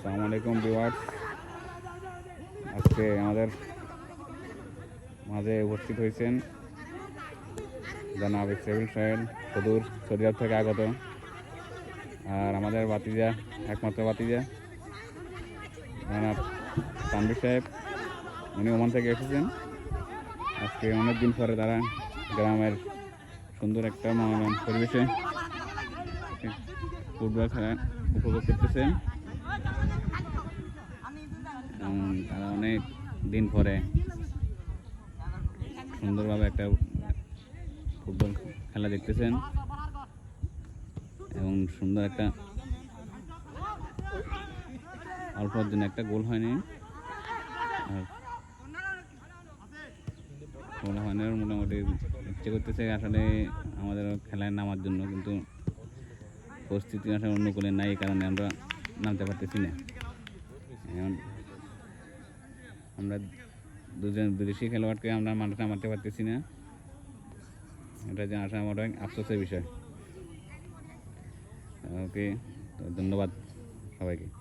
আসসালামু আলাইকুম বিওয়ার্স আজকে আমাদের মাঝে উপস্থিত হয়েছেন জনাব ইসরাইল সাহেব, সদূর সৌদি থেকে আগত, আর আমাদের বাতিজা একমাত্র বাতিজা জনাব তানবির সাহেব। উনি ওমান থেকে এসেছেন। আজকে অনেক দিন পরে তারা গ্রামের সুন্দর একটা মনোরম পরিবেশে ফুটবল খেলা উপভোগ করতেছেন। তারা অনেক দিন পরে সুন্দরভাবে একটা ফুটবল খেলা দেখতেছেন এবং সুন্দর একটা অল্পর জন্য একটা গোল হয়নি। আর গোল হয়নি মোটামুটি ইচ্ছে করতেছে আসলে আমাদের খেলায় নামার জন্য, কিন্তু পরিস্থিতি আসলে অনুকূলে নাই কারণে আমরা নামতে পারতেছি না। আমরা দুজন বিদেশি খেলোয়াড়কে আমরা মাঠে নামাতে পারতেছি না। এটা যে আসা আমার অনেক আফসোসের বিষয়। ওকে, ধন্যবাদ সবাইকে।